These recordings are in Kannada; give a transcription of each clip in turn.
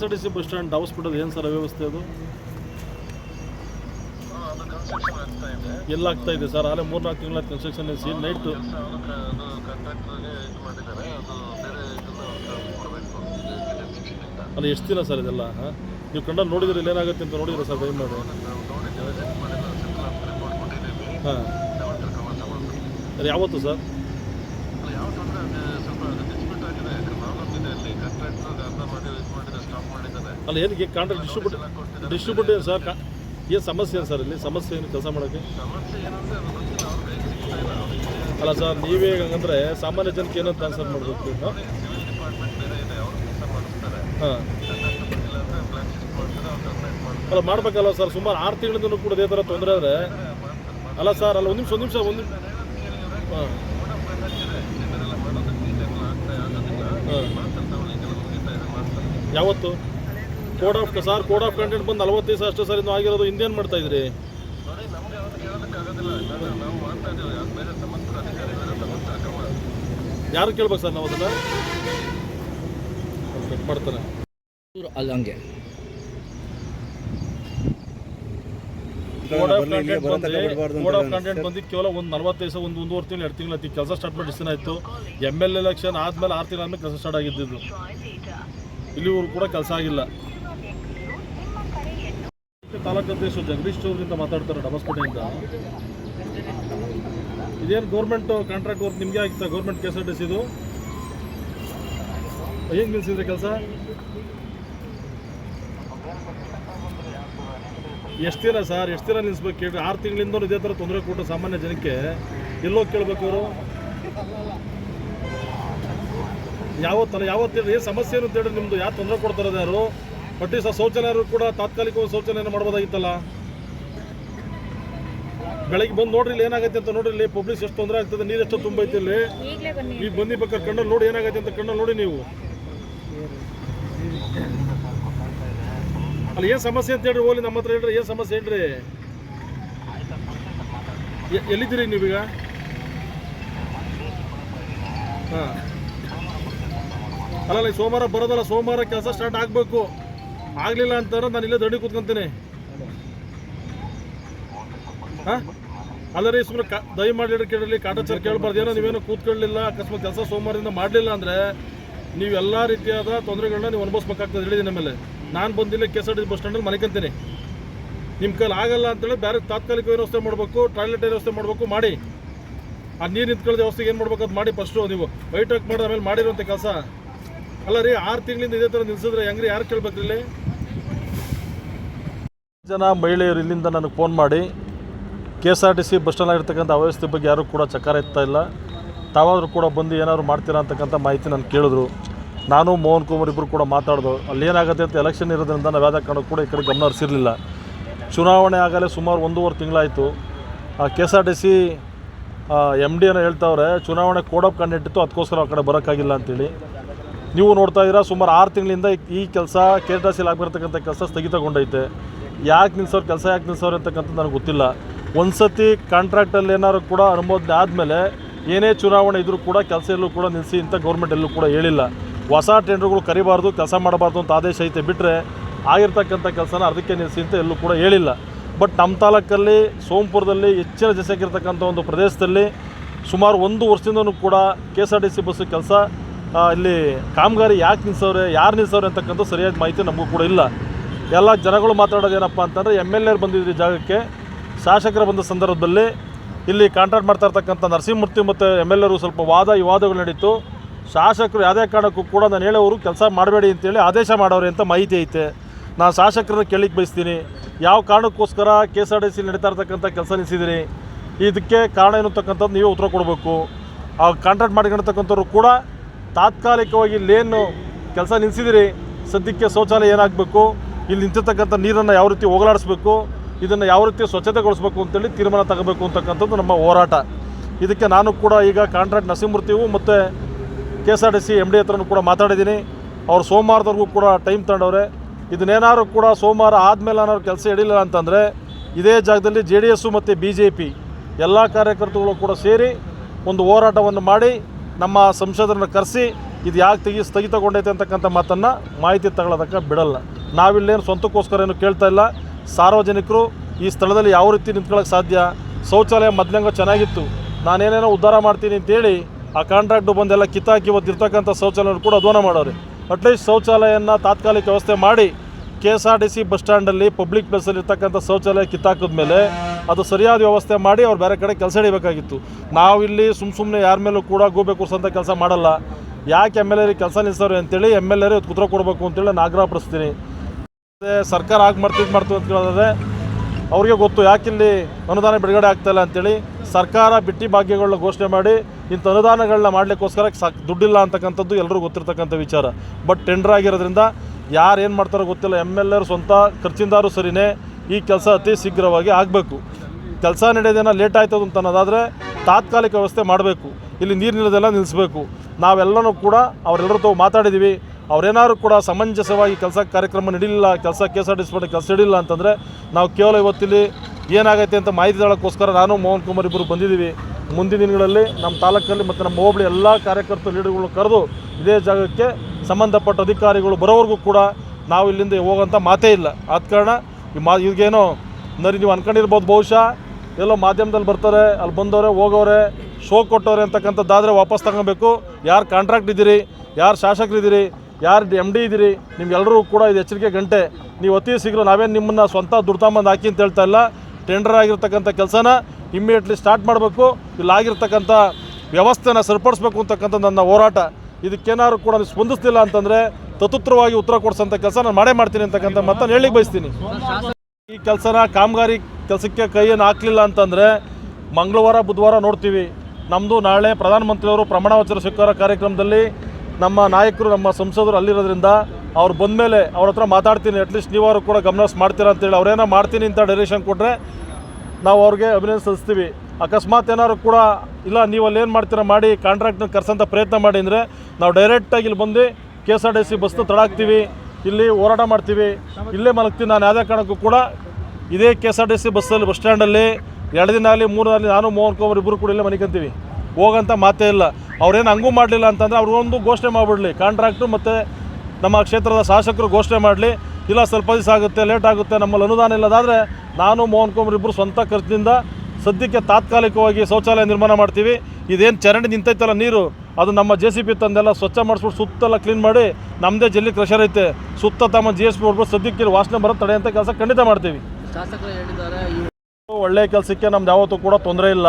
S R T C bus stand hospital ಏನು ಸರ್ ವ್ಯವಸ್ಥೆ ಅದು? ಆಗ್ತಾ ಇದೆ ಸರ್ ಆಲೇ ಮೂರ್ನಾಲ್ಕು ತಿಂಗಳ ಕನ್ಸ್ಟ್ರಕ್ಷನ್ ಸಿ ನೈಟ್ ಅಲ್ಲ, ಎಷ್ಟು ದಿನ ಸರ್ ಇದೆಲ್ಲ, ಹಾಂ? ನೀವು ಕಂಡ ನೋಡಿದ್ರೆ ಇಲ್ಲಿ ಏನಾಗುತ್ತೆ ಅಂತ ನೋಡಿದ್ರೆ ಸರ್ ದಯಮಾಡಿ ನಾವು ಯಾವತ್ತು ಚೆಕ್ ಮಾಡಿಲ್ಲ ಸೆಂಟ್ರಲ್ ಆಫ್ ರಿಪೋರ್ಟ್ ಕೊಟ್ಟಿದ್ದೀವಿ ಹಾಂ ಯಾವತ್ತರ ಕ್ರಮ ತಗೊಳ್ಬೇಕು ಅದು ಯಾವತ್ತು ಸರ್ ಅಲ್ಲ ಯಾವತ್ತು ಅಂದರೆ ಅದು ಸ್ವಲ್ಪ ಅದು ಡಿಸ್ಪ್ಯೂಟ್ ಆಗಿದೆ ಯಾಕಂದ್ರೆ ಪ್ರಾಬ್ಲಮ್ ಇದೆ ಅಲ್ಲಿ ಕಾಂಟ್ರಾಕ್ಟರ್ ಅರ್ಧ ಮಾಡಿ ಇದು ಮಾಡಿದ್ರೆ ಸ್ಟಾಪ್ ಮಾಡಿದ್ದಾರೆ ಅಲ್ಲ ಏನಕ್ಕೆ ಕಾಂಟ್ರಾಕ್ಟ್ ಡಿಸ್ಟ್ರಿಬ್ಯೂಟ್ ಡಿಸ್ಟ್ರಿಬ್ಯೂಟರ್ ಸರ್? ಕಾ ಏನು ಸಮಸ್ಯೆ ಏನು ಸರ್ ಇಲ್ಲಿ? ಸಮಸ್ಯೆ ಏನು ಕೆಲಸ ಮಾಡೋಕ್ಕೆ ಅಲ್ಲ ಸರ್ ನೀವೇ ಹಂಗಂದ್ರೆ ಸಾಮಾನ್ಯ ಜನಕ್ಕೆ ಏನೋ ಟ್ರಾನ್ಸ್ಫರ್ ಮಾಡಬೇಕು ಹಾಂ. ಅಲ್ಲ ಮಾಡ್ಬೇಕಲ್ಲ ಸರ್ ಸುಮಾರು ಆರು ತಿಂಗಳಿಂದ ಕೂಡ ಇದೇ ಥರ ತೊಂದರೆ ಆದರೆ. ಅಲ್ಲ ಸರ್ ಅಲ್ಲ ಒಂದು ನಿಮಿಷ ಒಂದು ನಿಮಿಷ ಒಂದು ಆಗೋದಿಲ್ಲ. ಹಾಂ. ಯಾವತ್ತು? Code of sir code of conduct ಬಂದು ನಲವತ್ತು ದಿವಸ ಅಷ್ಟೇ ಸರ್ ಇನ್ನು ಆಗಿರೋದು ಹಿಂದೇನು ಮಾಡ್ತಾ ಇದ್ರಿ? ಯಾರು ಕೇಳ್ಬೇಕು ಸರ್ ನಾವು ಅದನ್ನು ಮಾಡ್ತಾರೆ. ಅಲ್ಲಿ ಹಂಗೆ. ಕೋಡ್ ಆಫ್ ಕಂಟೆಂಟ್ ಬಂದು ಕೋಡ್ ಆಫ್ ಕಂಟೆಂಟ್ ಬಂದು ಕೇವಲ ಒಂದು ನಲ್ವತ್ತು ದಿವಸ ಒಂದು ಒಂದೂವರೆ ತಿಂಗಳು ಎರಡು ತಿಂಗಳು ಆಯ್ತು. ಕೆಲಸ ಸ್ಟಾರ್ಟ್ ಮಾಡಿ ದಿನ ಆಯಿತು. ಎಂ ಎಲ್ ಎಲೆಕ್ಷನ್ ಆದಮೇಲೆ ಆರು ತಿಂಗಳ ಆದಮೇಲೆ ಕೆಲಸ ಸ್ಟಾರ್ಟ್ ಆಗಿದ್ದು ಇಲ್ಲಿವರೆಗೂ ಕೂಡ ಕೆಲಸ ಆಗಿಲ್ಲ. ತಾಲೂಕು ಅಧ್ಯಕ್ಷರು ಜಗದೀಶ್ ಚೌಧರಿಂದ ಮಾತಾಡ್ತಾರೆ ಡಬಸ್ಪೇಟೆಯಿಂದ ಇದೇನು ಗೌರ್ಮೆಂಟ್ ಕಾಂಟ್ರಾಕ್ಟ್ ವರ್ಕ್ ನಿಮಗೆ ಆಗಿತ್ತಾ? Government K S R T ಸಿದು ಹೇಗೆ ನಿಲ್ಸಿದ್ರಿ ಕೆಲಸ? ಎಷ್ಟಿರ ಸರ್? ಎಷ್ಟಿರ ನಿಲ್ಲಿಸ್ಬೇಕು ಕೇಳಿ. ಆರು ತಿಂಗಳಿಂದ ಇದೇ ಥರ ತೊಂದರೆ ಕೊಟ್ಟು ಸಾಮಾನ್ಯ ಜನಕ್ಕೆ. ಎಲ್ಲೋ ಕೇಳಬೇಕು ಅವರು ಯಾವತ್ತಲ್ಲ ಯಾವತ್ತು ಏನು ಸಮಸ್ಯೆ ಏನು ಅಂತೇಳಿ ನಿಮ್ಮದು ಯಾರು ತೊಂದರೆ ಕೊಡ್ತಾರೆ ಯಾರು? ಬಟ್ ಸಹ ಶೌಚಾಲಯರು ಕೂಡ ತಾತ್ಕಾಲಿಕವಾಗಿ ಶೌಚಾಲಯನ ಮಾಡ್ಬೋದಾಗಿತ್ತಲ್ಲ ಬೆಳಗ್ಗೆ ಬಂದು ನೋಡ್ರಿ ಇಲ್ಲಿ ಏನಾಗೈತೆ ಅಂತ ನೋಡ್ರಿ ಇಲ್ಲಿ ಪಬ್ಲಿಕ್ ಎಷ್ಟು ತೊಂದರೆ ಆಗ್ತದೆ ನೀರು ಎಷ್ಟು ತುಂಬೈತೆ ಇಲ್ಲಿ. ಈಗ ಬಂದಿ ಬೇಕಾದ್ರೆ ಕಣ್ಣಲ್ಲಿ ನೋಡಿ ಏನಾಗೈತೆ ಅಂತ ಕಣ್ಣಲ್ಲಿ ನೋಡಿ ನೀವು. ಅಲ್ಲಿ ಏನು ಸಮಸ್ಯೆ ಅಂತ ಹೇಳ್ರಿ ಓಲಿ ನಮ್ಮ ಹತ್ರ ಹೇಳ್ರಿ ಏನು ಸಮಸ್ಯೆ ಹೇಳ್ರಿ? ಎಲ್ಲಿದ್ದೀರಿ ನೀವೀಗ? ಹಾಂ. ಅಲ್ಲ ಸೋಮವಾರ ಬರೋದಲ್ಲ ಸೋಮವಾರ ಕೆಲಸ ಸ್ಟಾರ್ಟ್ ಆಗಬೇಕು. ಆಗಲಿಲ್ಲ ಅಂತಂದ್ರೆ ನಾನು ಇಲ್ಲೇ ದಂಡಿ ಕೂತ್ಕೊಂತೀನಿ. ಹಾಂ? ಅಲ್ಲ ರೀ ಸುಮ್ಮನೆ ದಯ ಮಾಡಿ ಕೇಳಲಿ ಕಾಟಾಚಾರ ಕೇಳಬಾರ್ದು ಏನೋ ನೀವೇನೋ ಕೂತ್ಕೊಳ್ಳಲಿಲ್ಲ ಅಕಸ್ಮಾತ್ ಕೆಲಸ ಸೋಮವಾರದಿಂದ ಮಾಡಲಿಲ್ಲ ಅಂದರೆ ನೀವೆಲ್ಲ ರೀತಿಯಾದ ತೊಂದರೆಗಳನ್ನ ನೀವು ಅನುಭವಿಸ್ಬೇಕಾಗ್ತದೆ ಹೇಳಿದ್ದೀನಿ ಮೇಲೆ. ನಾನು ಬಂದಿಲ್ಲ K S R T bus ಸ್ಟ್ಯಾಂಡಲ್ಲಿ ಮನೆಕಂತೀನಿ ನಿಮ್ಮ ಕೈಲಿ ಆಗಲ್ಲ ಅಂತೇಳಿ ಬೇರೆ ತಾತ್ಕಾಲಿಕ ವ್ಯವಸ್ಥೆ ಮಾಡಬೇಕು, ಟಾಯ್ಲೆಟ್ ವ್ಯವಸ್ಥೆ ಮಾಡಬೇಕು, ಮಾಡಿ. ಆ ನೀರು ನಿಂತ್ಕೊಳ್ಳೋದು ವ್ಯವಸ್ಥೆಗೆ ಏನು ಮಾಡ್ಬೇಕು ಅದು ಮಾಡಿ ಫಸ್ಟು ನೀವು. ವೈಟ್ ಹಾಕಿ ಮಾಡಿದ ಆಮೇಲೆ ಮಾಡಿರುವಂಥ ಕೆಲಸ. ಅಲ್ಲ ರೀ, ಆರು ತಿಂಗಳಿಂದ ಇದೇ ಥರ ನಿಲ್ಸಿದ್ರೆ ಹೆಂಗ್ರಿ? ಯಾರು ಕೇಳ್ಬೇಕು ಜನ ಮಹಿಳೆಯರು ಇಲ್ಲಿಂದ ನನಗೆ ಫೋನ್ ಮಾಡಿ K S R T C bus stand ಆಗಿರ್ತಕ್ಕಂಥ ಅವ್ಯವಸ್ಥೆ ಬಗ್ಗೆ ಯಾರೂ ಕೂಡ ಚಕಾರ ಇರ್ತಾ ಇಲ್ಲ. ತಾವಾದರೂ ಕೂಡ ಬಂದು ಏನಾದ್ರು ಮಾಡ್ತೀರಾ ಅಂತಕ್ಕಂಥ ಮಾಹಿತಿ ನಾನು ಕೇಳಿದ್ರು. ನಾನು, ಮೋಹನ್ ಕುಮಾರ್ ಇಬ್ಬರು ಕೂಡ ಮಾತಾಡಿದ್ರು ಅಲ್ಲಿ ಏನಾಗುತ್ತೆ ಅಂತ ಎಲೆಕ್ಷನ್ ಇರೋದ್ರಿಂದ ನಾವು ಯಾವುದೇ ಕೂಡ ಈ ಕಡೆ ಗಮನ ಹರಿಸಿರಲಿಲ್ಲ. ಚುನಾವಣೆ ಆಗಲೇ ಸುಮಾರು ಒಂದೂವರೆ ತಿಂಗಳಾಯಿತು. K S R T C M D ಏನೋ ಹೇಳ್ತಾವ್ರೆ, ಚುನಾವಣೆ ಕೋಡ್ ಕಂಡಿಟ್ಟಿತ್ತು ಅದಕ್ಕೋಸ್ಕರ ಆ ಕಡೆ ಬರೋಕ್ಕಾಗಿಲ್ಲ ಅಂತೇಳಿ. ನೀವು ನೋಡ್ತಾ ಇದ್ದೀರಾ, ಸುಮಾರು ಆರು ತಿಂಗಳಿಂದ ಈ ಕೆಲಸ ಕೆ ಎಸ್ ಆರ್ ಸಿಲ್ ಆಗಿರ್ತಕ್ಕಂಥ ಕೆಲಸ ಸ್ಥಗಿತಗೊಂಡೈತೆ. ಯಾಕೆ ನಿಲ್ಸೋರು, ಕೆಲಸ ಯಾಕೆ ನಿಲ್ಸೋರು ಅಂತಕ್ಕಂಥದ್ದು ನನಗೆ ಗೊತ್ತಿಲ್ಲ. ಒಂದು ಸತಿ ಕಾಂಟ್ರಾಕ್ಟಲ್ಲಿ ಏನಾದ್ರು ಕೂಡ ಅನುಮೋದನೆ ಆದಮೇಲೆ ಏನೇ ಚುನಾವಣೆ ಇದ್ದರೂ ಕೂಡ ಕೆಲಸ ಎಲ್ಲೂ ಕೂಡ ನಿಲ್ಲಿಸಿ ಅಂತ ಗೌರ್ಮೆಂಟ್ ಎಲ್ಲೂ ಕೂಡ ಹೇಳಿಲ್ಲ. ಹೊಸ ಟೆಂಡರ್ಗಳು ಕರಿಬಾರ್ದು, ಕೆಲಸ ಮಾಡಬಾರ್ದು ಅಂತ ಆದೇಶ ಐತೆ ಬಿಟ್ಟರೆ ಆಗಿರ್ತಕ್ಕಂಥ ಕೆಲಸನ ಅದಕ್ಕೆ ನಿಲ್ಲಿಸಿ ಅಂತ ಎಲ್ಲೂ ಕೂಡ ಹೇಳಿಲ್ಲ. ಬಟ್ ನಮ್ಮ ತಾಲೂಕಲ್ಲಿ ಸೋಮಪುರದಲ್ಲಿ ಹೆಚ್ಚಿನ ಜಸಕ್ಕಿರ್ತಕ್ಕಂಥ ಒಂದು ಪ್ರದೇಶದಲ್ಲಿ ಸುಮಾರು ಒಂದು ವರ್ಷದಿಂದನೂ ಕೂಡ K S R T C bus ಕೆಲಸ ಇಲ್ಲಿ ಕಾಮಗಾರಿ ಯಾಕೆ ನಿಲ್ಸವ್ರೆ, ಯಾರು ನಿಲ್ಸವ್ರೆ ಅಂತಕ್ಕಂಥ ಸರಿಯಾದ ಮಾಹಿತಿ ನಮಗೂ ಕೂಡ ಇಲ್ಲ. ಎಲ್ಲ ಜನಗಳು ಮಾತಾಡೋದೇನಪ್ಪ ಅಂತಂದರೆ ಎಂ ಎಲ್ ಎರ್ ಬಂದಿದ್ದ ಜಾಗಕ್ಕೆ. ಶಾಸಕರು ಬಂದ ಸಂದರ್ಭದಲ್ಲಿ ಇಲ್ಲಿ ಕಾಂಟ್ರಾಕ್ಟ್ ಮಾಡ್ತಾ ಇರ್ತಕ್ಕಂಥ ನರಸಿಂಹಮೂರ್ತಿ ಮತ್ತು ಎಂ ಎಲ್ ಎರು ಸ್ವಲ್ಪ ವಾದ, ವಿವಾದಗಳು ನಡೀತು. ಶಾಸಕರು ಯಾವುದೇ ಕಾರಣಕ್ಕೂ ಕೂಡ ನಾನು ಹೇಳೋರು ಕೆಲಸ ಮಾಡಬೇಡಿ ಅಂತೇಳಿ ಆದೇಶ ಮಾಡೋರೆ ಅಂತ ಮಾಹಿತಿ ಐತೆ. ನಾನು ಶಾಸಕರನ್ನ ಕೇಳಿಕ್ಕೆ ಬಯಸ್ತೀನಿ. ಯಾವ ಕಾರಣಕ್ಕೋಸ್ಕರ K S R T C ನಡೀತಾ ಇರ್ತಕ್ಕಂಥ ಕೆಲಸ ನಿಲ್ಲಿಸಿದಿರಿ ಇದಕ್ಕೆ ಕಾರಣ ಏನು ಅಂತಕ್ಕಂಥದ್ದು ನೀವು ಉತ್ತರ ಕೊಡಬೇಕು. ಆ ಕಾಂಟ್ರಾಕ್ಟ್ ಮಾಡಿಕೊಂಡಿರ್ತಕ್ಕಂಥವ್ರು ಕೂಡ ತಾತ್ಕಾಲಿಕವಾಗಿ ಇಲ್ಲೇನು ಕೆಲಸ ನಿಲ್ಲಿಸಿದಿರಿ ಸದ್ಯಕ್ಕೆ ಶೌಚಾಲಯ ಏನಾಗಬೇಕು? ಇಲ್ಲಿ ನಿಂತಿರ್ತಕ್ಕಂಥ ನೀರನ್ನು ಯಾವ ರೀತಿ ಹೋಗಲಾಡಿಸ್ಬೇಕು? ಇದನ್ನು ಯಾವ ರೀತಿ ಸ್ವಚ್ಛತೆಗೊಳಿಸ್ಬೇಕು ಅಂತೇಳಿ ತೀರ್ಮಾನ ತಗೋಬೇಕು ಅಂತಕ್ಕಂಥದ್ದು ನಮ್ಮ ಹೋರಾಟ. ಇದಕ್ಕೆ ನಾನು ಕೂಡ ಈಗ ಕಾಂಟ್ರಾಕ್ಟ್ ನರಸಿಂಹಮೂರ್ತಿಯು ಮತ್ತು K S R T C M D ಹತ್ರನೂ ಕೂಡ ಮಾತಾಡಿದ್ದೀನಿ. ಅವ್ರು ಸೋಮವಾರದವರೆಗೂ ಕೂಡ ಟೈಮ್ ತಗೊಂಡವ್ರೆ. ಇದನ್ನೇನಾದ್ರು ಕೂಡ ಸೋಮವಾರ ಆದಮೇಲೆ ಏನಾದ್ರು ಕೆಲಸ ಹಿಡಿಲಿಲ್ಲ ಅಂತಂದರೆ ಇದೇ ಜಾಗದಲ್ಲಿ ಜೆ ಡಿ ಎಸ್ಸು ಮತ್ತು ಬಿ ಜೆ ಪಿ ಎಲ್ಲ ಕಾರ್ಯಕರ್ತರುಗಳು ಕೂಡ ಸೇರಿ ಒಂದು ಹೋರಾಟವನ್ನು ಮಾಡಿ ನಮ್ಮ ಸಂಸದರನ್ನು ಕರೆಸಿ ಇದು ಯಾಕೆ ತೆಗಿ, ಸ್ಥಗಿತಗೊಂಡೈತೆ ಅಂತಕ್ಕಂಥ ಮಾತನ್ನು ಮಾಹಿತಿ ತಗೊಳ್ಳೋದಕ್ಕೆ ಬಿಡಲ್ಲ. ನಾವಿಲ್ಲೇನು ಸ್ವಂತಕ್ಕೋಸ್ಕರ ಏನು ಕೇಳ್ತಾ ಇಲ್ಲ. ಸಾರ್ವಜನಿಕರು ಈ ಸ್ಥಳದಲ್ಲಿ ಯಾವ ರೀತಿ ನಿಂತ್ಕೊಳ್ಳೋಕೆ ಸಾಧ್ಯ? ಶೌಚಾಲಯ ಮೊದಲಂಗ ಚೆನ್ನಾಗಿತ್ತು. ನಾನೇನೇನೋ ಉದ್ಧಾರ ಮಾಡ್ತೀನಿ ಅಂತೇಳಿ ಆ ಕಾಂಟ್ರಾಕ್ಟು ಬಂದೆಲ್ಲ ಕಿತ್ತಾಕಿ ಒದ್ದಿರ್ತಕ್ಕಂಥ ಇರ್ತಕ್ಕಂಥ ಶೌಚಾಲಯ ಕೂಡ ಅಧ್ವಾನ ಮಾಡೋರು. ಅಟ್ಲೀಸ್ಟ್ ಶೌಚಾಲಯನ ತಾತ್ಕಾಲಿಕ ವ್ಯವಸ್ಥೆ ಮಾಡಿ K S R T C bus ಸ್ಟ್ಯಾಂಡಲ್ಲಿ public ಪ್ಲೇಸಲ್ಲಿ ಇರ್ತಕ್ಕಂಥ ಶೌಚಾಲಯ ಕಿತ್ತಾಕಿದ್ಮೇಲೆ ಅದು ಸರಿಯಾದ ವ್ಯವಸ್ಥೆ ಮಾಡಿ ಅವ್ರು ಬೇರೆ ಕಡೆ ಕೆಲಸ ಹಿಡಿಬೇಕಾಗಿತ್ತು. ನಾವಿಲ್ಲಿ ಸುಮ್ಮ ಸುಮ್ಮನೆ ಯಾರ ಮೇಲೂ ಕೂಡ ಗೂಬೆ ಅಂತ ಕೆಲಸ ಮಾಡಲ್ಲ. ಯಾಕೆ ಎಂ ಎಲ್ ಎರಿಗೆ ಕೆಲಸ ನಿಲ್ಲಿಸೋರು ಅಂತೇಳಿ ಎಂ ಎಲ್ ಎರಿಗೆ ಕುತ್ರ ಕೊಡಬೇಕು ಅಂತೇಳಿ ನಾನು ಆಗ್ರಹಪಡಿಸ್ತೀನಿ ಸರ್ಕಾರ ಆಗಿ ಮಾಡ್ತೀವಿ ಇದು ಮಾಡ್ತೀವಿ ಅಂತ ಕೇಳಿದ್ರೆ ಅವ್ರಿಗೆ ಗೊತ್ತು ಯಾಕಿಲ್ಲಿ ಅನುದಾನ ಬಿಡುಗಡೆ ಆಗ್ತಾಯಿಲ್ಲ ಅಂತೇಳಿ ಸರ್ಕಾರ ಬಿಟ್ಟಿ ಭಾಗ್ಯಗಳನ್ನ ಘೋಷಣೆ ಮಾಡಿ ಇಂಥ ಅನುದಾನಗಳನ್ನ ಮಾಡಲಿಕ್ಕೋಸ್ಕರ ಸಾಕ್ ದುಡ್ಡಿಲ್ಲ ಅಂತಕ್ಕಂಥದ್ದು ಎಲ್ಲರೂ ಗೊತ್ತಿರ್ತಕ್ಕಂಥ ವಿಚಾರ. ಬಟ್ ಟೆಂಡರ್ ಆಗಿರೋದ್ರಿಂದ ಯಾರು ಏನು ಮಾಡ್ತಾರೋ ಗೊತ್ತಿಲ್ಲ. ಎಂ ಎಲ್ ಎರು ಸ್ವಂತ ಖರ್ಚಿಂದಾರು ಸರಿನೇ ಈ ಕೆಲಸ ಅತಿ ಶೀಘ್ರವಾಗಿ ಆಗಬೇಕು. ಕೆಲಸ ನಡೆಯೋದೇನೋ ಲೇಟ್ ಆಯ್ತದ ಅಂತ ಅನ್ನೋದಾದರೆ ತಾತ್ಕಾಲಿಕ ವ್ಯವಸ್ಥೆ ಮಾಡಬೇಕು. ಇಲ್ಲಿ ನೀರು ನಿಲ್ಲದೆಲ್ಲ ನಿಲ್ಲಿಸಬೇಕು ನಾವೆಲ್ಲನೂ ಕೂಡ ಅವರೆಲ್ಲರ ತಾವು ಮಾತಾಡಿದ್ದೀವಿ ಅವ್ರೇನಾದ್ರು ಕೂಡ ಸಮಂಜಸವಾಗಿ ಕೆಲಸ ಕಾರ್ಯಕ್ರಮ ನಡೀಲಿಲ್ಲ, ಕೆಲಸ K S R T C ಕೆಲಸ ನಡೀಲಿಲ್ಲ ಅಂತಂದರೆ ನಾವು ಕೇವಲ ಇವತ್ತಿಲ್ಲಿ ಏನಾಗೈತೆ ಅಂತ ಮಾಹಿತಿ ಹೇಳೋಕ್ಕೋಸ್ಕರ ನಾನು, ಮೋಹನ್ ಕುಮಾರ್ ಇಬ್ಬರು ಬಂದಿದ್ದೀವಿ. ಮುಂದಿನ ದಿನಗಳಲ್ಲಿ ನಮ್ಮ ತಾಲೂಕಲ್ಲಿ ಮತ್ತು ನಮ್ಮ ಹೋಬಳಿ ಎಲ್ಲ ಕಾರ್ಯಕರ್ತರು, ಲೀಡರ್ಗಳು ಕರೆದು ಇದೇ ಜಾಗಕ್ಕೆ ಸಂಬಂಧಪಟ್ಟ ಅಧಿಕಾರಿಗಳು ಬರೋವರೆಗೂ ಕೂಡ ನಾವು ಇಲ್ಲಿಂದ ಹೋಗೋಂಥ ಮಾತೇ ಇಲ್ಲ. ಆದ ಕಾರಣ ಈ ಮಾ, ಈಗೇನೋ ನರಿ ನೀವು ಅನ್ಕೊಂಡಿರ್ಬೋದು ಬಹುಶಃ. ಎಲ್ಲೋ ಮಾಧ್ಯಮದಲ್ಲಿ ಬರ್ತಾರೆ, ಅಲ್ಲಿ ಬಂದವ್ರೆ ಹೋಗೋರೆ ಶೋ ಕೊಟ್ಟವ್ರೆ ಅಂತಕ್ಕಂಥದ್ದಾದರೆ ವಾಪಸ್ ತಗೊಬೇಕು. ಯಾರು ಕಾಂಟ್ರಾಕ್ಟ್ ಇದ್ದೀರಿ, ಯಾರು ಶಾಸಕರಿದ್ದೀರಿ ಯಾರು ಎಂ ಡಿ ಇದ್ದೀರಿ ನಿಮ್ಗೆಲ್ಲರೂ ಕೂಡ ಇದು ಎಚ್ಚರಿಕೆ ಗಂಟೆ. ನೀವು ಅತಿ ಸಿಗಲು ನಾವೇನು ನಿಮ್ಮನ್ನು ಸ್ವಂತ ದುರ್ತಾಂಬಂದು ಹಾಕಿ ಅಂತ ಹೇಳ್ತಾ ಇಲ್ಲ. ಟೆಂಡರ್ ಆಗಿರ್ತಕ್ಕಂಥ ಕೆಲಸನ ಇಮ್ಮಿಡಿಯೇಟ್ಲಿ ಸ್ಟಾರ್ಟ್ ಮಾಡಬೇಕು. ಇಲ್ಲಾಗಿರ್ತಕ್ಕಂಥ ವ್ಯವಸ್ಥೆನ ಸರಿಪಡಿಸ್ಬೇಕು ಅಂತಕ್ಕಂಥ ನನ್ನ ಹೋರಾಟ. ಇದಕ್ಕೇನಾದ್ರು ಕೂಡ ಸ್ಪಂದಿಸ್ತಿಲ್ಲ ಅಂತಂದರೆ ತತುತ್ರವಾಗಿ ಉತ್ತರ ಕೊಡಿಸೋಂಥ ಕೆಲಸ ನಾನು ಮಾಡೇ ಮಾಡ್ತೀನಿ ಅಂತಕ್ಕಂಥ ಮತ್ತನ್ನು ಹೇಳಿ ಬಯಸ್ತೀನಿ. ಈ ಕೆಲಸನ ಕಾಮಗಾರಿ ಕೆಲಸಕ್ಕೆ ಕೈಯನ್ನು ಹಾಕಲಿಲ್ಲ ಅಂತಂದರೆ ಮಂಗಳವಾರ, ಬುಧವಾರ ನೋಡ್ತೀವಿ. ನಮ್ಮದು ನಾಳೆ ಪ್ರಧಾನಮಂತ್ರಿಯವರು ಪ್ರಮಾಣ ವಚನ ಸ್ವೀಕಾರ ಕಾರ್ಯಕ್ರಮದಲ್ಲಿ ನಮ್ಮ ನಾಯಕರು, ನಮ್ಮ ಸಂಸದರು ಅಲ್ಲಿರೋದ್ರಿಂದ ಅವ್ರು ಬಂದಮೇಲೆ ಅವ್ರ ಹತ್ರ ಮಾತಾಡ್ತೀನಿ. ಅಟ್ಲೀಸ್ಟ್ ಅವರು ಕೂಡ ಗಮನ ಮಾಡ್ತೀರಾ ಅಂತೇಳಿ ಅವ್ರೇನೋ ಮಾಡ್ತೀನಿ ಅಂತ ಡೈರೆಕ್ಷನ್ ಕೊಟ್ಟರೆ ನಾವು ಅವ್ರಿಗೆ ಅಭಿನಂದನೆ ಸಲ್ಲಿಸ್ತೀವಿ. ಅಕಸ್ಮಾತ್ ಏನಾದ್ರು ಕೂಡ ಇಲ್ಲ, ನೀವು ಅಲ್ಲಿ ಏನು ಮಾಡ್ತೀರಾ ಮಾಡಿ ಕಾಂಟ್ರಾಕ್ಟ್ನ ಕರ್ಸೋಂಥ ಪ್ರಯತ್ನ ಮಾಡಿ ಅಂದರೆ ನಾವು ಡೈರೆಕ್ಟಾಗಿ ಇಲ್ಲಿ ಬಂದು K S R T C ಬಸ್ನ ತಡಾಕ್ತೀವಿ. ಇಲ್ಲಿ ಹೋರಾಟ ಮಾಡ್ತೀವಿ. ಇಲ್ಲೇ ಮಲಗ್ತೀನಿ. ನಾನು ಯಾವುದೇ ಕಾರಣಕ್ಕೂ ಕೂಡ ಇದೇ K S R T C ಬಸ್ಸಲ್ಲಿ ಬಸ್ ಸ್ಟ್ಯಾಂಡಲ್ಲಿ ಎರಡು ದಿನ ಆಗಲಿ, ಮೂರು ಆಗಲಿ ನಾನು, ಮೋಹನ್ ಕುಮಾರ್ ಇಬ್ಬರು ಕೂಡ ಇಲ್ಲೇ ಮನಿಕಂತೀವಿ. ಹೋಗಂತ ಮಾತೇ ಇಲ್ಲ. ಅವ್ರೇನು ಹಂಗೂ ಮಾಡಲಿಲ್ಲ ಅಂತಂದರೆ ಅವ್ರಿಗೊಂದು ಘೋಷಣೆ ಮಾಡಿಬಿಡಲಿ. ಕಾಂಟ್ರಾಕ್ಟು ಮತ್ತು ನಮ್ಮ ಕ್ಷೇತ್ರದ ಶಾಸಕರು ಘೋಷಣೆ ಮಾಡಲಿ. ಇಲ್ಲ ಸ್ವಲ್ಪ ದಿವಸ ಆಗುತ್ತೆ ಲೇಟ್ ಆಗುತ್ತೆ ನಮ್ಮಲ್ಲಿ ಅನುದಾನ ಇಲ್ಲದಾದರೆ ನಾನು ಮೋಹನ್ ಕುಮಾರ್ ಇಬ್ಬರು ಸ್ವಂತ ಖರ್ಚಿನಿಂದ ಸದ್ಯಕ್ಕೆ ತಾತ್ಕಾಲಿಕವಾಗಿ ಶೌಚಾಲಯ ನಿರ್ಮಾಣ ಮಾಡ್ತೀವಿ. ಇದೇನು ಚರಂಡಿ ನಿಂತೈತಲ್ಲ ನೀರು? ಅದು ನಮ್ಮ ಜೆ ಸಿ ಪಿ ತಂದೆಲ್ಲ ಸ್ವಚ್ಛ ಮಾಡಿಸ್ಬಿಟ್ಟು ಸುತ್ತೆಲ್ಲ ಕ್ಲೀನ್ ಮಾಡಿ ನಮ್ಮದೇ ಜಲ್ಲಿ ಕ್ರಷರ್ ಐತೆ. ಸುತ್ತ ತಮ್ಮ ಜಿ ಎಸ್ ಪಿ ಹೊಡ್ಬಿಟ್ಟು ಸದ್ಯಕ್ಕೆ ಇಲ್ಲಿ ವಾಸನೆ ಬರೋ ತಡೆಯಂಥ ಕೆಲಸ ಖಂಡಿತ ಮಾಡ್ತೀವಿ. ಒಳ್ಳೆಯ ಕೆಲಸಕ್ಕೆ ನಮ್ದು ಯಾವತ್ತೂ ಕೂಡ ತೊಂದರೆ ಇಲ್ಲ.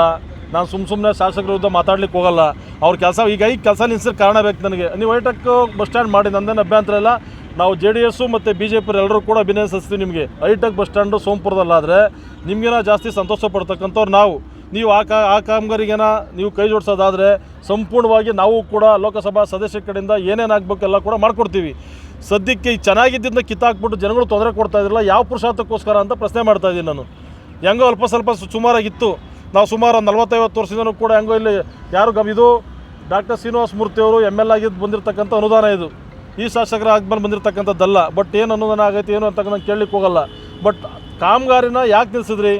ನಾನು ಸುಮ್ಮ ಸುಮ್ಮನೆ ಶಾಸಕರ ವಿರುದ್ಧ ಮಾತಾಡ್ಲಿಕ್ಕೆ ಹೋಗಲ್ಲ. ಅವ್ರ ಕೆಲಸ ಈಗ ಈ ಕೆಲಸ ನಿಲ್ಸಿದ ಕಾರಣ ಬೇಕು ನನಗೆ. ನೀವು ಹೈಟೆಕ್ ಬಸ್ ಸ್ಟ್ಯಾಂಡ್ ಮಾಡಿ ನಂದೇನು ಅಭ್ಯಂತರ ಇಲ್ಲ. ನಾವು ಜೆ ಡಿ ಎಸ್ಸು ಮತ್ತು ಬಿ ಜೆ ಪಿ ಎಲ್ಲರೂ ಕೂಡ ಅಭಿನಂದಿಸ್ತೀವಿ ನಿಮಗೆ. ಹೈಟೆಕ್ ಬಸ್ ಸ್ಟ್ಯಾಂಡು ಸೋಮಪುರದಲ್ಲಾದರೆ ನಿಮಗೇನ ಜಾಸ್ತಿ ಸಂತೋಷ ಪಡ್ತಕ್ಕಂಥವ್ರು ನಾವು. ನೀವು ಆ ಕಾ, ಆ ಕಾಮಗಾರಿಗೇನ ನೀವು ಕೈ ಜೋಡಿಸೋದಾದರೆ ಸಂಪೂರ್ಣವಾಗಿ ನಾವು ಕೂಡ ಲೋಕಸಭಾ ಸದಸ್ಯ ಕಡೆಯಿಂದ ಏನೇನು ಆಗಬೇಕು ಎಲ್ಲ ಕೂಡ ಮಾಡಿಕೊಡ್ತೀವಿ. ಸದ್ಯಕ್ಕೆ ಈ ಚೆನ್ನಾಗಿದ್ದರಿಂದ ಕಿತ್ತಾಕ್ಬಿಟ್ಟು ಜನಗಳು ತೊಂದರೆ ಕೊಡ್ತಾ ಇದ್ರಲ್ಲ, ಯಾವ ಪುರುಷಾರ್ಥಕ್ಕೋಸ್ಕರ ಅಂತ ಪ್ರಶ್ನೆ ಮಾಡ್ತಾ ಇದ್ದೀನಿ ನಾನು. ಹೆಂಗೋ ಅಲ್ಪ ಸ್ವಲ್ಪ ಸುಮಾರಾಗಿತ್ತು. ನಾವು ಸುಮಾರು ಒಂದು ನಲ್ವತ್ತೈವತ್ತು ಕೂಡ ಹೆಂಗೋ ಇಲ್ಲಿ ಯಾರು ಇದು ಡಾಕ್ಟರ್ ಶ್ರೀನಿವಾಸ ಮೂರ್ತಿ ಅವರು ಎಂ ಎಲ್ ಆಗಿದ್ದು ಬಂದಿರತಕ್ಕಂಥ ಅನುದಾನ ಇದು. ಈ ಶಾಸಕರ ಆಗ್ಮೇಲೆ ಬಂದಿರತಕ್ಕಂಥದ್ದಲ್ಲ. ಬಟ್ ಏನು ಅನುದಾನ ಆಗೈತೆ, ಏನು ಅಂತಕ್ಕಂಥ ಕೇಳಲಿಕ್ಕೆ ಹೋಗಲ್ಲ. ಬಟ್ ಕಾಮಗಾರಿನ ಯಾಕೆ ನಿಲ್ಲಿಸಿದ್ರಿ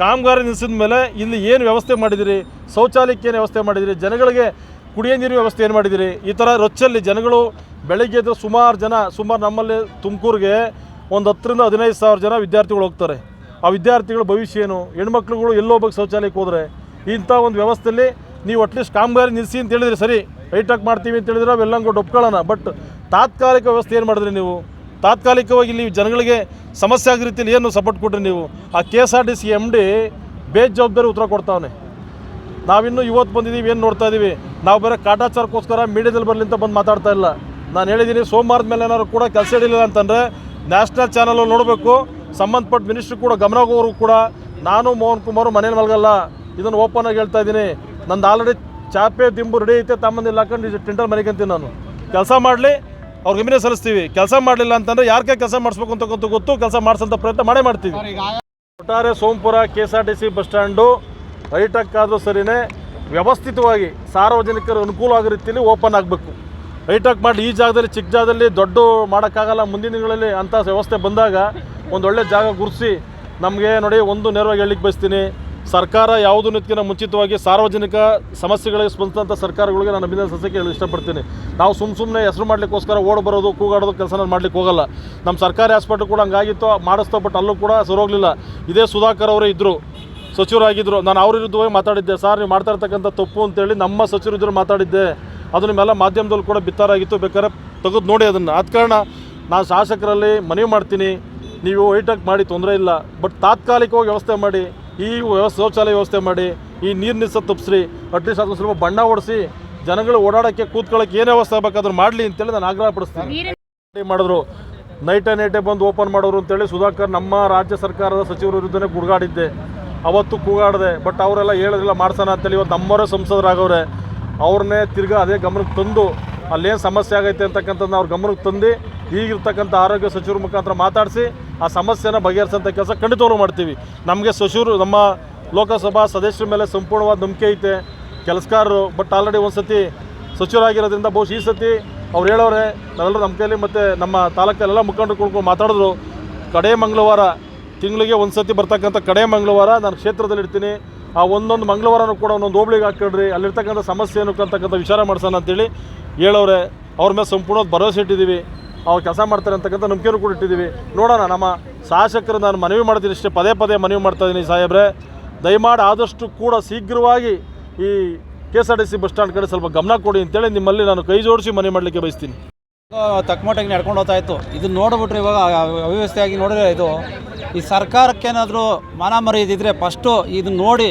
ಕಾಮಗಾರಿ ನಿಲ್ಲಿಸಿದ ಮೇಲೆ ಇಲ್ಲಿ ಏನು ವ್ಯವಸ್ಥೆ ಮಾಡಿದಿರಿ? ಶೌಚಾಲಯಕ್ಕೆ ಏನು ವ್ಯವಸ್ಥೆ ಮಾಡಿದಿರಿ? ಜನಗಳಿಗೆ ಕುಡಿಯೋ ನೀರು ವ್ಯವಸ್ಥೆ ಏನು ಮಾಡಿದಿರಿ? ಈ ಥರ ರೊಚ್ಚಲ್ಲಿ ಜನಗಳು ಬೆಳಗ್ಗೆ ಸುಮಾರು ಜನ, ಸುಮಾರು ನಮ್ಮಲ್ಲಿ ತುಮಕೂರಿಗೆ ಒಂದು ಹತ್ತರಿಂದ ಹದಿನೈದು ಸಾವಿರ ಜನ ವಿದ್ಯಾರ್ಥಿಗಳು ಹೋಗ್ತಾರೆ. ಆ ವಿದ್ಯಾರ್ಥಿಗಳ ಭವಿಷ್ಯ ಏನು? ಹೆಣ್ಮಕ್ಳುಗಳು ಎಲ್ಲೋ ಹೋಗ್ಬೇಕು ಶೌಚಾಲಯಕ್ಕೆ ಹೋದರೆ. ಇಂಥ ಒಂದು ವ್ಯವಸ್ಥೆಯಲ್ಲಿ ನೀವು ಅಟ್ಲೀಸ್ಟ್ ಕಾಮಗಾರಿ ನಿಲ್ಲಿಸಿ ಅಂತ ಹೇಳಿದ್ರೆ ಸರಿ. ಹೈಟಾಕ್ ಮಾಡ್ತೀವಿ ಅಂತ ಹೇಳಿದ್ರೆ ಅವೆಲ್ಲ ಕೊಟ್ಟು ಒಪ್ಕೊಳ್ಳೋಣ. ಬಟ್ ತಾತ್ಕಾಲಿಕ ವ್ಯವಸ್ಥೆ ಏನು ಮಾಡಿದ್ರಿ ನೀವು? ತಾತ್ಕಾಲಿಕವಾಗಿ ಇಲ್ಲಿ ಜನಗಳಿಗೆ ಸಮಸ್ಯೆ ಆಗೋ ರೀತಿಯಲ್ಲಿ ಏನು ಸಪೋರ್ಟ್ ಕೊಟ್ರಿ ನೀವು? ಆ K S R T C M D ಬೇಜವಾಬ್ದಾರಿ ಉತ್ತರ ಕೊಡ್ತಾವನೆ. ನಾವಿನ್ನೂ ಇವತ್ತು ಬಂದಿದ್ದೀವಿ, ಏನು ನೋಡ್ತಾ ಇದ್ದೀವಿ ನಾವು ಬೇರೆ ಕಾಟಾಚಾರಕ್ಕೋಸ್ಕರ ಮೀಡಿಯಾದಲ್ಲಿ ಬರಲಿ ಅಂತ ಬಂದು ಮಾತಾಡ್ತಾ ಇಲ್ಲ. ನಾನು ಹೇಳಿದ್ದೀನಿ ಸೋಮವಾರದ ಮೇಲೆ ಏನಾದ್ರು ಕೂಡ ಕೆಲಸ ಹಿಡಿಲಿಲ್ಲ ಅಂತಂದರೆ ನ್ಯಾಷನಲ್ ಚಾನಲ್ ನೋಡಬೇಕು. ಸಂಬಂಧಪಟ್ಟ ಮಿನಿಸ್ಟ್ರು ಕೂಡ ಗಮನ ಹೋಗೋರು ಕೂಡ ನಾನು ಮೋಹನ್ ಕುಮಾರ್ ಮನೇಲಿ ಮಲಗಲ್ಲ. ಇದನ್ನು ಓಪನ್ ಆಗಿ ಹೇಳ್ತಾ ಇದ್ದೀನಿ. ನಂದು ಆಲ್ರೆಡಿ ಚಾಪೆ ದಿಂಬು ರೆಡಿ ಐತೆ ತಮ್ಮಂದಿಲ್ಲ ಹಾಕೊಂಡು ಟೆಂಡರ್ ಮನೆಗಂತೀನಿ ನಾನು. ಕೆಲಸ ಮಾಡಲಿ ಅವ್ರಿಗೆ ಗಮನ ಸಲ್ಲಿಸ್ತೀವಿ. ಕೆಲಸ ಮಾಡಲಿಲ್ಲ ಅಂತಂದರೆ ಯಾರಿಗೆ ಕೆಲಸ ಮಾಡಿಸ್ಬೇಕು ಅಂತ ಗೊತ್ತು ಕೆಲಸ ಮಾಡಿಸೋಂಥ ಪ್ರಯತ್ನ ಮಾಡೇ ಮಾಡ್ತೀವಿ. ಒಟ್ಟಾರೆ Somapura K S R T C bus stand ರೈಟಕ್ ಆದರೂ ಸರಿನೇ ವ್ಯವಸ್ಥಿತವಾಗಿ ಸಾರ್ವಜನಿಕರ ಅನುಕೂಲ ಆಗೋ ರೀತಿಯಲ್ಲಿ ಓಪನ್ ಆಗಬೇಕು. ಹೈಟೆಕ್ ಮಾಡಿ ಈ ಜಾಗದಲ್ಲಿ ಚಿಕ್ಕ ಜಾಗದಲ್ಲಿ ದೊಡ್ಡ ಮಾಡೋಕ್ಕಾಗಲ್ಲ ಮುಂದಿನ ದಿನಗಳಲ್ಲಿ ಅಂಥ ವ್ಯವಸ್ಥೆ ಬಂದಾಗ ಒಂದು ಒಳ್ಳೆ ಜಾಗ ಗುರುಸಿ ನಮಗೆ ನೋಡಿ ಒಂದು ನೇರವಾಗಿ ಹೇಳಲಿಕ್ಕೆ ಬಯಸ್ತೀನಿ. ಸರ್ಕಾರ ಯಾವುದು ನಿತ್ಕಿನ ಮುಂಚಿತವಾಗಿ ಸಾರ್ವಜನಿಕ ಸಮಸ್ಯೆಗಳಿಗೆ ಸ್ಪಂದಿಸಿದಂಥ ಸರ್ಕಾರಗಳಿಗೆ ನಾನು ಅಭಿನಂದನೆ ಹೇಳಿ ಇಷ್ಟಪಡ್ತೀನಿ. ನಾವು ಸುಮ್ಮ ಸುಮ್ಮನೆ ಹೆಸರು ಮಾಡಲಿಕ್ಕೋಸ್ಕರ ಓಡ್ ಬರೋದು, ಕೂಗಾಡೋದು ಕೆಲಸ ನಾನು ಮಾಡ್ಲಿಕ್ಕೆ ಹೋಗಲ್ಲ. ನಮ್ಮ ಸರ್ಕಾರಿ ಹಾಸ್ಪಿಟ್ಲ್ ಕೂಡ ಹಂಗಾಗಿತ್ತು, ಮಾಡಿಸ್ತಾ ಬಟ್ ಅಲ್ಲೂ ಕೂಡ ಸರೋಗ್ಲಿಲ್ಲ ಇದೇ ಸುಧಾಕರ್ ಅವರೇ ಇದ್ದರು ಸಚಿವರಾಗಿದ್ದರು ನಾನು ಅವ್ರ ವಿರುದ್ಧವಾಗಿ ಮಾತಾಡಿದ್ದೆ. ಸರ್, ನೀವು ಮಾಡ್ತಾ ಇರ್ತಕ್ಕಂಥ ತಪ್ಪು ಅಂತೇಳಿ ನಮ್ಮ ಸಚಿವರು ಇದ್ದರು ಮಾತಾಡಿದ್ದೆ. ಅದು ನಿಮ್ಮೆಲ್ಲ ಮಾಧ್ಯಮದಲ್ಲಿ ಕೂಡ ಬಿತ್ತಾರಾಗಿತ್ತು. ಬೇಕಾದ್ರೆ ತೆಗೆದು ನೋಡಿ ಅದನ್ನು. ಆದ ಕಾರಣ ನಾನು ಶಾಸಕರಲ್ಲಿ ಮನವಿ ಮಾಡ್ತೀನಿ. ನೀವು ಹೈಟೆಕ್ ಮಾಡಿ ತೊಂದರೆ ಇಲ್ಲ ಬಟ್ ತಾತ್ಕಾಲಿಕವಾಗಿ ವ್ಯವಸ್ಥೆ ಮಾಡಿ ಈ ವ್ಯವಸ್ಥೆ ಶೌಚಾಲಯ ವ್ಯವಸ್ಥೆ ಮಾಡಿ ಈ ನೀರು ನಿಲ್ಸೋದು ತಪ್ಪಿಸ್ರಿ ಅಟ್ಲೀಸ್ಟ್ ಅದನ್ನು ಸ್ವಲ್ಪ ಬಣ್ಣ ಹೊಡಿಸಿ ಜನಗಳು ಓಡಾಡೋಕ್ಕೆ ಕೂತ್ಕೊಳ್ಳೋಕೆ ಏನೇ ವ್ಯವಸ್ಥೆ ಬೇಕಾದ್ರೂ ಮಾಡಲಿ ಅಂತೇಳಿ ನಾನು ಆಗ್ರಹ ಪಡಿಸ್ತೀನಿ. ಮಾಡಿದ್ರು. ನೈಟೇ ನೈಟೇ ಬಂದು ಓಪನ್ ಮಾಡೋರು ಅಂತೇಳಿ ಸುಧಾಕರ್ ನಮ್ಮ ರಾಜ್ಯ ಸರ್ಕಾರದ ಸಚಿವರ ವಿರುದ್ಧನೇ ಗುಡ್ಗಾಡಿದ್ದೆ ಅವತ್ತು ಕೂಗಾಡಿದೆ ಬಟ್ ಅವರೆಲ್ಲ ಹೇಳೋದಿಲ್ಲ ಮಾಡ್ಸೋಣ ಅಂತೇಳಿ ಇವತ್ತು ನಮ್ಮವರೇ ಸಂಸದರಾಗವ್ರೆ. ಅವ್ರನ್ನೇ ತಿರ್ಗಾ ಅದೇ ಗಮನಕ್ಕೆ ತಂದು ಅಲ್ಲೇನು ಸಮಸ್ಯೆ ಆಗೈತೆ ಅಂತಕ್ಕಂಥದ್ದು ಅವ್ರ ಗಮನಕ್ಕೆ ತಂದು ಈಗಿರ್ತಕ್ಕಂಥ ಆರೋಗ್ಯ ಸಚಿವರ ಮುಖಾಂತರ ಮಾತಾಡಿಸಿ ಆ ಸಮಸ್ಯೆನ ಬಗೆಹರಿಸೋಂಥ ಕೆಲಸ ಖಂಡಿತವರು ಮಾಡ್ತೀವಿ. ನಮಗೆ ಸಚಿವರು, ನಮ್ಮ ಲೋಕಸಭಾ ಸದಸ್ಯರ ಮೇಲೆ ಸಂಪೂರ್ಣವಾದ ನಂಬಿಕೆ ಐತೆ. ಕೆಲಸಗಾರರು ಬಟ್ ಆಲ್ರೆಡಿ ಒಂದು ಸತಿ ಸಚಿವರಾಗಿರೋದ್ರಿಂದ ಬಹುಶಃ ಈ ಸತಿ ಅವ್ರು ಹೇಳೋರೆ, ನಾವೆಲ್ಲರೂ ನಮ್ಮ ಕೈಲಿ ಮತ್ತು ನಮ್ಮ ತಾಲೂಕಲ್ಲೆಲ್ಲ ಮುಖಂಡರು ಕುಳ್ಕೊಂಡು ಮಾತಾಡಿದ್ರು. ಕಡೆ ಮಂಗಳವಾರ, ತಿಂಗಳಿಗೆ ಒಂದು ಸತಿ ಬರ್ತಕ್ಕಂಥ ಕಡೆ ಮಂಗಳವಾರ ನಾನು ಕ್ಷೇತ್ರದಲ್ಲಿ ಇರ್ತೀನಿ. ಆ ಒಂದೊಂದು ಮಂಗಳವಾರನೂ ಕೂಡ ಒಂದೊಂದು ಹೋಬ್ಳಿಗೆ ಹಾಕ್ಕೊಳ್ರಿ ಅಲ್ಲಿರ್ತಕ್ಕಂಥ ಸಮಸ್ಯೆ ಏನು ಅಂತಕ್ಕಂಥ ವಿಚಾರ ಮಾಡ್ಸೋಣ ಅಂತೇಳಿ ಹೇಳೋರೆ. ಅವ್ರ ಮೇಲೆ ಸಂಪೂರ್ಣ ಭರವಸೆ ಇಟ್ಟಿದ್ದೀವಿ. ಅವ್ರು ಕೆಲಸ ಮಾಡ್ತಾರೆ ಅಂತಕ್ಕಂಥ ನಂಬಿಕೆನೂ ಕೂಡ ಇಟ್ಟಿದ್ದೀವಿ. ನೋಡೋಣ, ನಮ್ಮ ಶಾಸಕರು ನಾನು ಮನವಿ ಮಾಡ್ತೀನಿ ಇಷ್ಟೇ, ಪದೇ ಪದೇ ಮನವಿ ಮಾಡ್ತಾ ಇದ್ದೀನಿ ಸಾಹೇಬ್ರೆ. ದಯಮಾಡಿ ಆದಷ್ಟು ಕೂಡ ಶೀಘ್ರವಾಗಿ ಈ K S R T C bus stand ಕಡೆ ಸ್ವಲ್ಪ ಗಮನ ಕೊಡಿ ಅಂತೇಳಿ ನಿಮ್ಮಲ್ಲಿ ನಾನು ಕೈ ಜೋಡಿಸಿ ಮನವಿ ಮಾಡಲಿಕ್ಕೆ ಬಯಸ್ತೀನಿ. ತಕ್ಕಮಟ್ಟಾಗಿ ನಡ್ಕೊಂಡು ಹೋಗ್ತಾ ಇತ್ತು. ಇದನ್ನು ನೋಡಿಬಿಟ್ರೆ ಇವಾಗ ಅವ್ಯವಸ್ಥೆಯಾಗಿ ನೋಡಿದ್ರೆ ಇದು, ಈ ಸರ್ಕಾರಕ್ಕೇನಾದರೂ ಮಾನ ಮರ್ಯಾದಿದ್ರೆ ಫಸ್ಟು ಇದನ್ನು ನೋಡಿ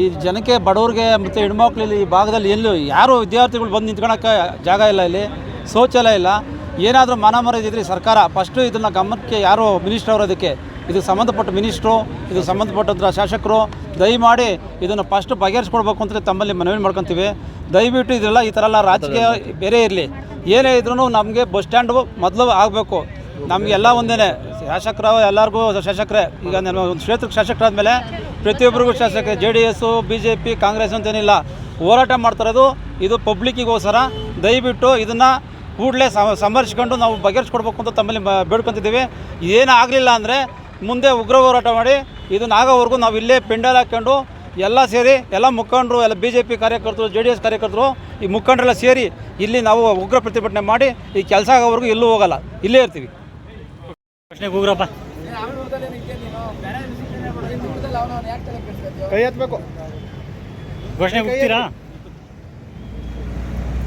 ಈ ಜನಕ್ಕೆ ಬಡವ್ರಿಗೆ ಮತ್ತು ಹೆಣ್ಮಕ್ಳು ಇಲ್ಲಿ ಈ ಭಾಗದಲ್ಲಿ ಎಲ್ಲೂ ಯಾರು ವಿದ್ಯಾರ್ಥಿಗಳು ಬಂದು ನಿಂತ್ಕೊಳಕ್ಕೆ ಜಾಗ ಇಲ್ಲ ಇಲ್ಲಿ, ಶೌಚಾಲಯ ಇಲ್ಲ. ಏನಾದರೂ ಮಾನ ಇದ್ದರೆ ಸರ್ಕಾರ ಫಸ್ಟು ಇದನ್ನು ಗಮನಕ್ಕೆ ಯಾರು ಮಿನಿಸ್ಟರ್ ಅವರು ಅದಕ್ಕೆ? ಇದು ಸಂಬಂಧಪಟ್ಟ ಮಿನಿಸ್ಟ್ರು ಇದು ಸಂಬಂಧಪಟ್ಟಂಥ ಶಾಸಕರು, ದಯಮಾಡಿ ಇದನ್ನು ಫಸ್ಟ್ ಬಗೆಹರಿಸ್ಕೊಡ್ಬೇಕು ಅಂತ ತಮ್ಮಲ್ಲಿ ಮನವಿ ಮಾಡ್ಕೊತೀವಿ. ದಯವಿಟ್ಟು ಇದೆಲ್ಲ ಈ ಥರ ಎಲ್ಲ ರಾಜಕೀಯ ಬೇರೆ ಇರಲಿ. ಏನೇ ಇದ್ರೂ ನಮಗೆ ಬಸ್ ಸ್ಟ್ಯಾಂಡು ಮೊದಲು ಆಗಬೇಕು. ನಮಗೆಲ್ಲ ಒಂದೇ ಶಾಸಕರು, ಎಲ್ಲರಿಗೂ ಶಾಸಕರೇ, ಈಗ ನಾನು ಒಂದು ಕ್ಷೇತ್ರಕ್ಕೆ ಶಾಸಕರಾದ್ಮೇಲೆ ಪ್ರತಿಯೊಬ್ಬರಿಗೂ ಶಾಸಕ J D S B J P Congress ಅಂತೇನಿಲ್ಲ, ಹೋರಾಟ ಮಾಡ್ತಿರೋದು ಇದು ಪಬ್ಲಿಕ್ಕಿಗೋಸ್ಕರ ದಯವಿಟ್ಟು ಇದನ್ನು ಕೂಡಲೇ ಸಮರ್ಸ್ಕೊಂಡು ನಾವು ಬಗೆಹರಿಸ್ಕೊಡ್ಬೇಕು ಅಂತ ತಮ್ಮಲ್ಲಿ ಬೇಡ್ಕೊತಿದ್ದೀವಿ. ಏನೂ ಆಗಲಿಲ್ಲ ಅಂದರೆ ಮುಂದೆ ಉಗ್ರ ಹೋರಾಟ ಮಾಡಿ ಇದನ್ನ ಆಗೋವರೆಗೂ ನಾವು ಇಲ್ಲೇ ಪೆಂಡಲ್ ಹಾಕ್ಕೊಂಡು ಎಲ್ಲ ಸೇರಿ ಎಲ್ಲ ಮುಖಂಡರು ಎಲ್ಲ ಬಿ ಜೆ ಪಿ ಕಾರ್ಯಕರ್ತರು ಜೆ ಡಿ ಎಸ್ ಕಾರ್ಯಕರ್ತರು ಈ ಮುಖಂಡರೆಲ್ಲ ಸೇರಿ ಇಲ್ಲಿ ನಾವು ಉಗ್ರ ಪ್ರತಿಭಟನೆ ಮಾಡಿ ಈ ಕೆಲಸ ಆಗೋವರೆಗೂ ಇಲ್ಲೂ ಹೋಗಲ್ಲ. ಇಲ್ಲೇ ಇರ್ತೀವಿ.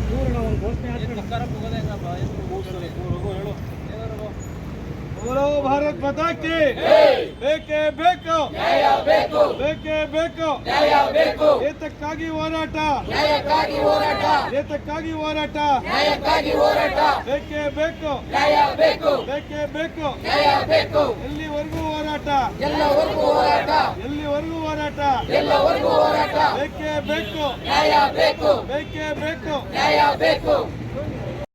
ಪ್ರಶ್ನೆಗೆ ಹೋಗ್ರಪ್ಪ ಕೈ ಎತ್ತಬೇಕು ಘೋಷಣೆಗೆ ಹೋಗ್ತೀರಾ बोलो ಮೂರವ ಭಾರತ್ ಪತಾಕಿ ಬೇಕೇ ಬೇಕು ಬೇಕೇ ಬೇಕು ಏತಕ್ಕಾಗಿ ಹೋರಾಟ ಏತಕ್ಕಾಗಿ ಹೋರಾಟ ಬೇಕೇ ಬೇಕು ಬೇಕೇ ಬೇಕು ಎಲ್ಲಿವರೆಗೂ ಹೋರಾಟ ಎಲ್ಲವರೆಗೂ ಹೋರಾಟ ಎಲ್ಲಿವರೆಗೂ ಹೋರಾಟ ಎಲ್ಲವರೆಗೂ ಹೋರಾಟ ಬೇಕೇ ಬೇಕು ಬೇಕೇ ಬೇಕು ಬೇಕು